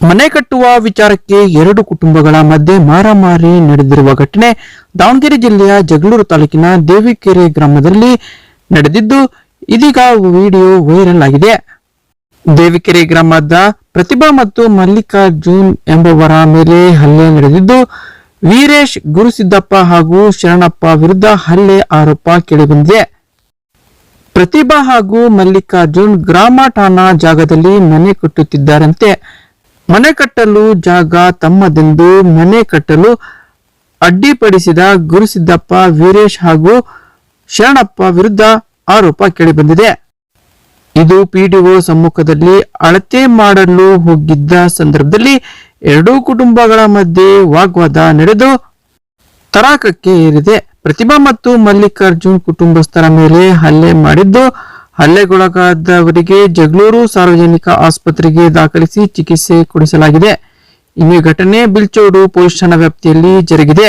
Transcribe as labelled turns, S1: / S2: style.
S1: ಮನೆ ಕಟ್ಟುವ ವಿಚಾರಕ್ಕೆ ಎರಡು ಕುಟುಂಬಗಳ ಮಧ್ಯೆ ಮಾರಾಮಾರಿ ನಡೆದಿರುವ ಘಟನೆ ದಾವಣಗೆರೆ ಜಿಲ್ಲೆಯ ಜಗಳೂರು ತಾಲೂಕಿನ ದೇವಿಕೆರೆ ಗ್ರಾಮದಲ್ಲಿ ನಡೆದಿದ್ದು, ಇದೀಗ ವಿಡಿಯೋ ವೈರಲ್ ಆಗಿದೆ. ದೇವಿಕೆರೆ ಗ್ರಾಮದ ಪ್ರತಿಭಾ ಮತ್ತು ಮಲ್ಲಿಕಾರ್ಜುನ್ ಎಂಬುವರ ಮೇಲೆ ಹಲ್ಲೆ ನಡೆದಿದ್ದು, ವೀರೇಶ್ ಗುರುಸಿದ್ದಪ್ಪ ಹಾಗೂ ಶರಣಪ್ಪ ವಿರುದ್ಧ ಹಲ್ಲೆ ಆರೋಪ ಕೇಳಿಬಂದಿದೆ. ಪ್ರತಿಭಾ ಹಾಗೂ ಮಲ್ಲಿಕಾರ್ಜುನ್ ಗ್ರಾಮ ಠಾಣಾ ಜಾಗದಲ್ಲಿ ಮನೆ ಕಟ್ಟುತ್ತಿದ್ದಾರಂತೆ. ಮನೆ ಕಟ್ಟಲು ಜಾಗ ತಮ್ಮದೆಂದು ಮನೆ ಕಟ್ಟಲು ಅಡ್ಡಿಪಡಿಸಿದ ಗುರುಸಿದ್ದಪ್ಪ ವೀರೇಶ್ ಹಾಗೂ ಶರಣಪ್ಪ ವಿರುದ್ಧ ಆರೋಪ ಕೇಳಿಬಂದಿದೆ. ಇದು ಪಿಡಿಒ ಸಮ್ಮುಖದಲ್ಲಿ ಅಳತೆ ಮಾಡಲು ಹೋಗಿದ್ದ ಸಂದರ್ಭದಲ್ಲಿ ಎರಡೂ ಕುಟುಂಬಗಳ ಮಧ್ಯೆ ವಾಗ್ವಾದ ನಡೆದು ತರಾಕಕ್ಕೆ ಏರಿದೆ. ಪ್ರತಿಭಾ ಮತ್ತು ಮಲ್ಲಿಕಾರ್ಜುನ್ ಕುಟುಂಬಸ್ಥರ ಮೇಲೆ ಹಲ್ಲೆ ಮಾಡಿದ್ದು ಹಲ್ಲೆಗೊಳಗಾದವರಿಗೆ ಜಗಳೂರು ಸಾರ್ವಜನಿಕ ಆಸ್ಪತ್ರೆಗೆ ದಾಖಲಿಸಿ ಚಿಕಿತ್ಸೆ ಕೊಡಿಸಲಾಗಿದೆ ಇನ್ನು ಘಟನೆ ಬಿಲ್ಚೋಡು ಪೊಲೀಸ್ ಠಾಣಾ ವ್ಯಾಪ್ತಿಯಲ್ಲಿ ಜರುಗಿದೆ